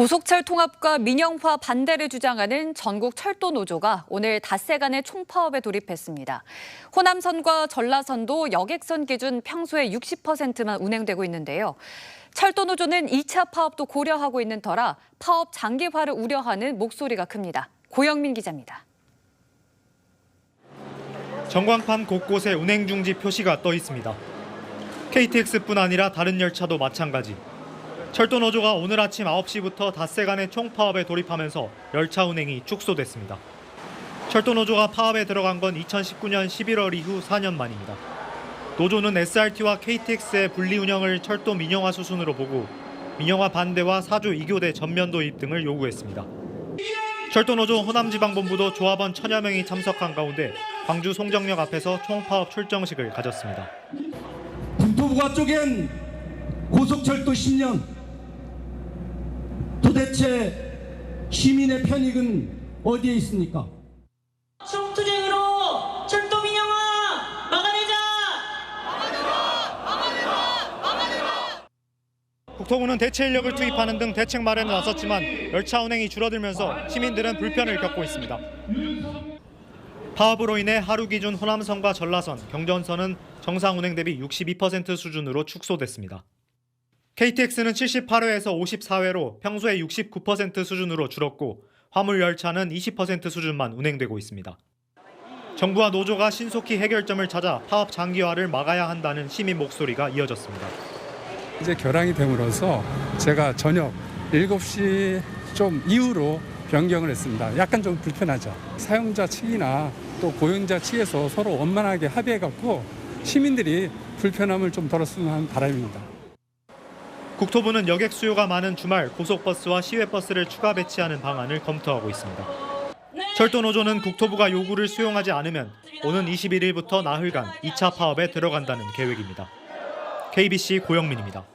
고속철 통합과 민영화 반대를 주장하는 전국 철도 노조가 오늘 닷새 간의 총파업에 돌입했습니다. 호남선과 전라선도 여객선 기준 평소의 60%만 운행되고 있는데요. 철도 노조는 2차 파업도 고려하고 있는 터라 파업 장기화를 우려하는 목소리가 큽니다. 고영민 기자입니다. 전광판 곳곳에 운행 중지 표시가 떠 있습니다. KTX뿐 아니라 다른 열차도 마찬가지. 철도 노조가 오늘 아침 9시부터 닷새간의 총파업에 돌입하면서 열차 운행이 축소됐습니다. 철도 노조가 파업에 들어간 건 2019년 11월 이후 4년 만입니다. 노조는 SRT와 KTX의 분리 운영을 철도 민영화 수순으로 보고 민영화 반대와 사조 2교대 전면 도입 등을 요구했습니다. 철도노조 호남지방본부도 조합원 천여 명이 참석한 가운데 광주 송정역 앞에서 총파업 출정식을 가졌습니다. 국토부가 쪼갠 고속철도 10년 도대체 시민의 편익은 어디에 있습니까? 성투쟁으로 철도 민영화 막아내자! 국토부는 대체 인력을 투입하는 등 대책 마련에 나섰지만 열차 운행이 줄어들면서 시민들은 불편을 겪고 있습니다. 파업으로 인해 하루 기준 호남선과 전라선, 경전선은 정상 운행 대비 62% 수준으로 축소됐습니다. KTX는 78회에서 54회로 평소의 69% 수준으로 줄었고 화물 열차는 20% 수준만 운행되고 있습니다. 정부와 노조가 신속히 해결점을 찾아 파업 장기화를 막아야 한다는 시민 목소리가 이어졌습니다. 이제 결항이 됨으로써 제가 저녁 7시 좀 이후로 변경을 했습니다. 약간 좀 불편하죠. 사용자 측이나 또 고용자 측에서 서로 원만하게 합의해 갖고 시민들이 불편함을 좀 덜었으면 하는 바람입니다. 국토부는 여객 수요가 많은 주말 고속버스와 시외버스를 추가 배치하는 방안을 검토하고 있습니다. 철도 노조는 국토부가 요구를 수용하지 않으면 오는 21일부터 나흘간 2차 파업에 들어간다는 계획입니다. KBC 고영민입니다.